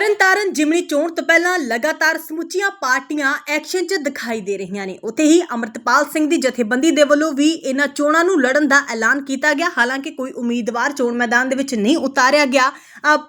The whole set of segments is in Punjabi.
ਤਰਨਤਾਰਨ ਜਿਮਣੀ ਚੋਣ ਤੋਂ ਪਹਿਲਾਂ ਲਗਾਤਾਰ ਸਮੁੱਚੀਆਂ ਪਾਰਟੀਆਂ ਐਕਸ਼ਨ 'ਚ ਦਿਖਾਈ ਦੇ ਰਹੀਆਂ ਨੇ। ਉੱਥੇ ਹੀ ਅਮਰਤਪਾਲ ਸਿੰਘ ਦੀ ਜਥੇਬੰਦੀ ਦੇ ਵੱਲੋਂ ਵੀ ਇਹਨਾਂ ਚੋਣਾਂ ਨੂੰ ਲੜਨ ਦਾ ਐਲਾਨ ਕੀਤਾ ਗਿਆ। ਹਾਲਾਂਕਿ ਕੋਈ ਉਮੀਦਵਾਰ ਚੋਣ ਮੈਦਾਨ ਦੇ ਵਿੱਚ ਨਹੀਂ ਉਤਾਰਿਆ ਗਿਆ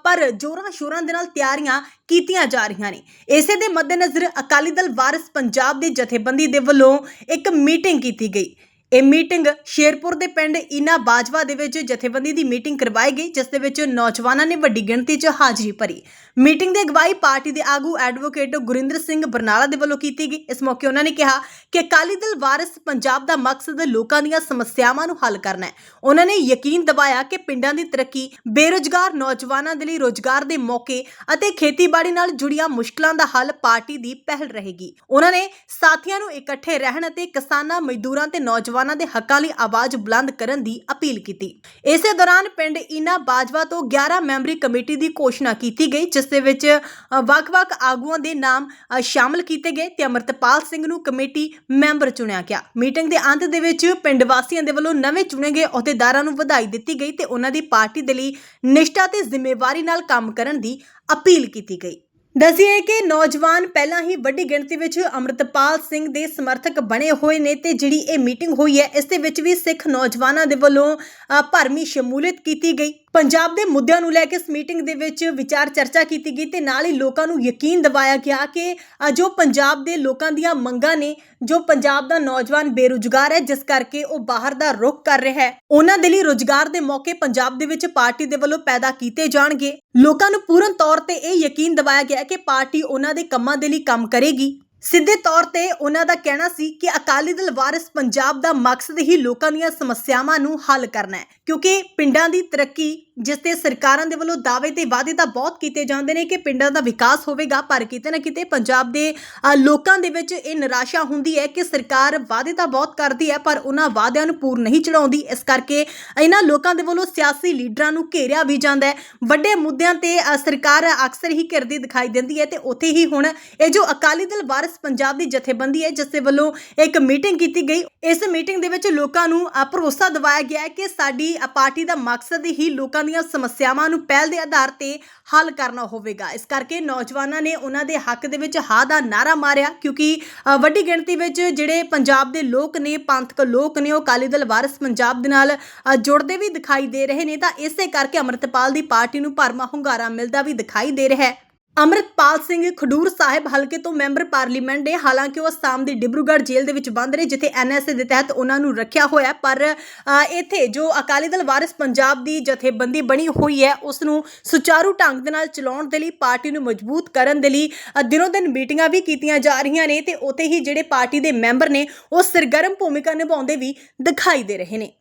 ਪਰ ਜੋਰਾਂ ਸ਼ੋਰਾਂ ਦੇ ਨਾਲ ਤਿਆਰੀਆਂ ਕੀਤੀਆਂ ਜਾ ਰਹੀਆਂ ਨੇ। ਇਸੇ ਦੇ ਮੱਦੇਨਜ਼ਰ ਅਕਾਲੀ ਦਲ ਵਾਰਿਸ ਪੰਜਾਬ ਦੀ ਜਥੇਬੰਦੀ ਦੇ ਵੱਲੋਂ ਇੱਕ ਮੀਟਿੰਗ ਕੀਤੀ ਗਈ। ਇਹ ਮੀਟਿੰਗ ਸ਼ੇਰਪੁਰ ਦੇ ਪਿੰਡ ਇਨਾ ਬਾਜਵਾ ਦੇ ਵਿੱਚ ਜਥੇਬੰਦੀ ਦੀ ਮੀਟਿੰਗ ਕਰਵਾਈ ਗਈ, ਜਿਸ ਦੇ ਵਿੱਚ ਨੌਜਵਾਨਾਂ ਨੇ ਵੱਡੀ ਗਿਣਤੀ 'ਚ ਹਾਜ਼ਰੀ ਭਰੀ। ਮੀਟਿੰਗ ਦੀ ਅਗਵਾਈ ਪਾਰਟੀ ਦੇ ਆਗੂ ਐਡਵੋਕੇਟ ਗੁਰਿੰਦਰ ਸਿੰਘ ਬਰਨਾਲਾ ਦੇ ਵੱਲੋਂ ਕੀਤੀ ਗਈ। ਇਸ ਮੌਕੇ ਉਹਨਾਂ ਨੇ ਕਿਹਾ ਕਿ ਅਕਾਲੀ ਦਲ ਵਾਰਿਸ ਪੰਜਾਬ ਦਾ ਮਕਸਦ ਲੋਕਾਂ ਦੀਆਂ ਸਮੱਸਿਆਵਾਂ ਨੂੰ ਹੱਲ ਕਰਨਾ ਹੈ। ਉਹਨਾਂ ਨੇ ਯਕੀਨ ਦਿਵਾਇਆ ਕਿ ਪਿੰਡਾਂ ਦੀ ਤਰੱਕੀ ਬੇਰੁਜ਼ਗਾਰ ਨੌਜਵਾਨਾਂ ਦੇ ਲਈ ਰੋਜ਼ਗਾਰ ਦੇ ਮੌਕੇ ਅਤੇ ਖੇਤੀਬਾੜੀ ਨਾਲ ਜੁੜੀਆਂ ਮੁਸ਼ਕਲਾਂ ਦਾ ਹੱਲ ਪਾਰਟੀ ਦੀ ਪਹਿਲ ਰਹੇਗੀ। ਉਹਨਾਂ ਨੇ ਸਾਥੀਆਂ ਨੂੰ ਇਕੱਠੇ ਰਹਿਣ ਅਤੇ ਕਿਸਾਨਾਂ, ਮਜ਼ਦੂਰਾਂ ਤੇ ਨੌਜਵਾਨਾਂ ਦੇ ਹੱਕਾਂ ਲਈ ਆਵਾਜ਼ ਬੁਲੰਦ ਕਰਨ ਦੀ ਅਪੀਲ ਕੀਤੀ। ਇਸੇ ਦੌਰਾਨ ਪਿੰਡ ਇਨਾ ਬਾਜਵਾ ਤੋਂ 11 ਮੈਂਬਰੀ ਕਮੇਟੀ ਦੀ ਘੋਸ਼ਣਾ ਕੀਤੀ ਗਈ ਜਿਸ ਦੇ ਵਿੱਚ ਅ, ਵੱਖ-ਵੱਖ ਆਗੂਆਂ ਦੇ ਨਾਮ ਅ, ਸ਼ਾਮਲ ਕੀਤੇ ਗਏ ਤੇ ਅਮਰਤਪਾਲ ਸਿੰਘ ਨੂੰ ਕਮੇਟੀ ਮੈਂਬਰ ਚੁਣਿਆ ਗਿਆ। ਮੀਟਿੰਗ ਦੇ ਅੰਤ ਦੇ ਵਿੱਚ ਪਿੰਡ ਵਾਸੀਆਂ ਦੇ ਵੱਲੋਂ ਨਵੇਂ ਚੁਣੇ ਗਏ ਅਹੁਦੇਦਾਰਾਂ ਨੂੰ ਵਧਾਈ ਦਿੱਤੀ ਗਈ ਤੇ ਉਹਨਾਂ ਦੀ ਪਾਰਟੀ ਦੇ ਲਈ ਨਿਸ਼ਠਾ ਤੇ ਜ਼ਿੰਮੇਵਾਰੀ ਨਾਲ ਕੰਮ ਕਰਨ ਦੀ ਅਪੀਲ ਕੀਤੀ ਗਈ। ਦੱਸਿਏ ਕਿ ਨੌਜਵਾਨ ਪਹਿਲਾਂ ਹੀ ਵੱਡੀ ਗਿਣਤੀ ਵਿੱਚ ਅੰਮ੍ਰਿਤਪਾਲ ਸਿੰਘ ਦੇ ਸਮਰਥਕ ਬਣੇ ਹੋਏ ਨੇ ਤੇ ਜਿਹੜੀ ਇਹ ਮੀਟਿੰਗ ਹੋਈ ਹੈ ਇਸ ਦੇ ਵਿੱਚ ਵੀ ਸਿੱਖ ਨੌਜਵਾਨਾਂ ਦੇ ਵੱਲੋਂ ਅ, ਭਰਮੀ ਸ਼ਮੂਲੀਅਤ ਕੀਤੀ ਗਈ। ਪੰਜਾਬ ਦੇ ਮੁੱਦਿਆਂ ਨੂੰ ਲੈ ਕੇ ਇਸ ਮੀਟਿੰਗ ਦੇ ਵਿੱਚ ਵਿਚਾਰ ਚਰਚਾ ਕੀਤੀ ਗਈ ਤੇ ਨਾਲ ਹੀ ਲੋਕਾਂ ਨੂੰ ਯਕੀਨ ਦਿਵਾਇਆ ਗਿਆ ਕਿ ਜੋ ਪੰਜਾਬ ਦੇ ਲੋਕਾਂ ਦੀਆਂ ਮੰਗਾਂ ਨੇ, ਜੋ ਪੰਜਾਬ ਦਾ ਨੌਜਵਾਨ ਬੇਰੁਜ਼ਗਾਰ ਹੈ, ਜਿਸ ਕਰਕੇ ਉਹ ਬਾਹਰ ਦਾ ਰੁਖ ਕਰ ਰਿਹਾ ਹੈ। ਉਹਨਾਂ ਦੇ ਲਈ ਰੋਜ਼ਗਾਰ ਦੇ ਮੌਕੇ ਪੰਜਾਬ ਦੇ ਵਿੱਚ ਪਾਰਟੀ ਦੇ ਵੱਲੋਂ ਪੈਦਾ ਕੀਤੇ ਜਾਣਗੇ। ਲੋਕਾਂ ਨੂੰ ਪੂਰਨ ਤੌਰ ਤੇ ਇਹ ਯਕੀਨ ਦਿਵਾਇਆ ਗਿਆ ਕਿ ਪਾਰਟੀ ਉਹਨਾਂ ਦੇ ਕੰਮਾਂ ਦੇ ਲਈ ਕੰਮ ਕਰੇਗੀ। ਸਿੱਧੇ ਤੌਰ ਤੇ ਉਹਨਾਂ ਦਾ ਕਹਿਣਾ ਸੀ ਕਿ ਅਕਾਲੀ ਦਲ ਵਾਰਿਸ ਪੰਜਾਬ ਦਾ ਮਕਸਦ ਹੀ ਲੋਕਾਂ ਦੀਆਂ ਸਮੱਸਿਆਵਾਂ ਨੂੰ ਹੱਲ ਕਰਨਾ ਹੈ, ਕਿਉਂਕਿ ਪਿੰਡਾਂ ਦੀ ਤਰੱਕੀ ਜਿਸ ਤੇ ਸਰਕਾਰਾਂ ਦੇ ਵੱਲੋਂ ਦਾਅਵੇ ਤੇ ਵਾਅਦੇ ਤਾਂ ਬਹੁਤ ਕੀਤੇ ਜਾਂਦੇ ਨੇ ਕਿ ਪਿੰਡਾਂ ਦਾ ਵਿਕਾਸ ਹੋਵੇਗਾ ਪਰ ਕਿਤੇ ਨਾ ਕਿਤੇ ਪੰਜਾਬ ਦੇ ਅ, ਲੋਕਾਂ ਦੇ ਵਿੱਚ ਇਹ ਨਿਰਾਸ਼ਾ ਹੁੰਦੀ ਹੈ ਕਿ ਸਰਕਾਰ ਵਾਅਦੇ ਤਾਂ ਬਹੁਤ ਕਰਦੀ ਹੈ ਪਰ ਉਹਨਾਂ ਵਾਅਦਿਆਂ ਨੂੰ ਪੂਰ ਨਹੀਂ ਚੜਾਉਂਦੀ। ਇਸ ਕਰਕੇ ਇਹਨਾਂ ਲੋਕਾਂ ਦੇ ਵੱਲੋਂ ਸਿਆਸੀ ਲੀਡਰਾਂ ਨੂੰ ਘੇਰਿਆ ਵੀ ਜਾਂਦਾ ਹੈ। ਵੱਡੇ ਮੁੱਦਿਆਂ ਤੇ ਅ, ਸਰਕਾਰ ਅਕਸਰ ਹੀ ਘਿਰਦੀ ਦਿਖਾਈ ਦਿੰਦੀ ਹੈ ਤੇ ਉੱਥੇ ਹੀ ਹੁਣ ਇਹ ਜੋ ਅਕਾਲੀ ਦਲ ਵਾਰਿਸ ਪੰਜਾਬ ਦੀ ਜਥੇਬੰਦੀ ਹੈ ਜਿਸ ਦੇ ਵੱਲੋਂ ਇੱਕ ਮੀਟਿੰਗ ਕੀਤੀ ਗਈ ਇਸ ਮੀਟਿੰਗ ਦੇ ਵਿੱਚ ਲੋਕਾਂ ਨੂੰ ਅ, ਭਰੋਸਾ ਦਿਵਾਇਆ ਗਿਆ ਹੈ ਕਿ ਸਾਡੀ ਅ, ਪਾਰਟੀ ਦਾ ਮਕਸਦ ਹੀ ਲੋਕਾਂ ਦੀਆਂ ਸਮੱਸਿਆਵਾਂ ਨੂੰ ਪਹਿਲ ਦੇ ਆਧਾਰ ਤੇ ਹੱਲ ਕਰਨਾ ਹੋਵੇਗਾ। ਇਸ ਕਰਕੇ ਨੌਜਵਾਨਾਂ ਨੇ ਉਹਨਾਂ ਦੇ ਹੱਕ ਦੇ ਵਿੱਚ ਹਾਂ ਦਾ ਨਾਰਾ ਮਾਰਿਆ ਕਿਉਂਕਿ ਵੱਡੀ ਗਿਣਤੀ ਵਿੱਚ ਜਿਹੜੇ ਪੰਜਾਬ ਦੇ ਲੋਕ ਨੇ, ਪੰਥਕ ਲੋਕ ਨੇ, ਉਹ ਅਕਾਲੀ ਦਲ ਵਾਰਿਸ ਪੰਜਾਬ ਦੇ ਨਾਲ ਜੁੜਦੇ ਵੀ ਦਿਖਾਈ ਦੇ ਰਹੇ ਨੇ ਤਾਂ ਇਸੇ ਕਰਕੇ ਅਮਰਤਪਾਲ ਦੀ ਪਾਰਟੀ ਨੂੰ ਭਰਮਾ ਹੁੰਗਾਰਾ ਮਿਲਦਾ ਵੀ ਦਿਖਾਈ ਦੇ ਰਿਹਾ ਹੈ। ਅਮਰਿਤਪਾਲ ਸਿੰਘ ਖਡੂਰ ਸਾਹਿਬ ਹਲਕੇ ਤੋਂ ਮੈਂਬਰ ਪਾਰਲੀਮੈਂਟ ਨੇ ਹਾਲਾਂਕਿ ਉਹ ਅਸਾਮ ਦੀ ਡਿਬਰੂਗੜ੍ਹ ਜੇਲ੍ਹ ਦੇ ਵਿੱਚ ਬੰਦ ਨੇ ਜਿੱਥੇ ਐਨਐਸਏ ਦੇ ਤਹਿਤ ਉਹਨਾਂ ਨੂੰ ਰੱਖਿਆ ਹੋਇਆ ਪਰ ਇੱਥੇ ਜੋ ਅਕਾਲੀ ਦਲ ਵਾਰਿਸ ਪੰਜਾਬ ਦੀ ਜਥੇਬੰਦੀ ਬਣੀ ਹੋਈ ਹੈ ਉਸ ਨੂੰ ਸੁਚਾਰੂ ਢੰਗ ਦੇ ਨਾਲ ਚਲਾਉਣ ਦੇ ਲਈ ਪਾਰਟੀ ਨੂੰ ਮਜ਼ਬੂਤ ਕਰਨ ਦੇ ਲਈ ਅ, ਦਿਨੋਂ ਦਿਨ ਮੀਟਿੰਗਾਂ ਵੀ ਕੀਤੀਆਂ ਜਾ ਰਹੀਆਂ ਨੇ ਤੇ ਉੱਥੇ ਹੀ ਜਿਹੜੇ ਪਾਰਟੀ ਦੇ ਮੈਂਬਰ ਨੇ ਉਹ ਸਰਗਰਮ ਭੂਮਿਕਾ ਨਿਭਾਉਂਦੇ ਵੀ ਦਿਖਾਈ ਦੇ ਰਹੇ ਨੇ।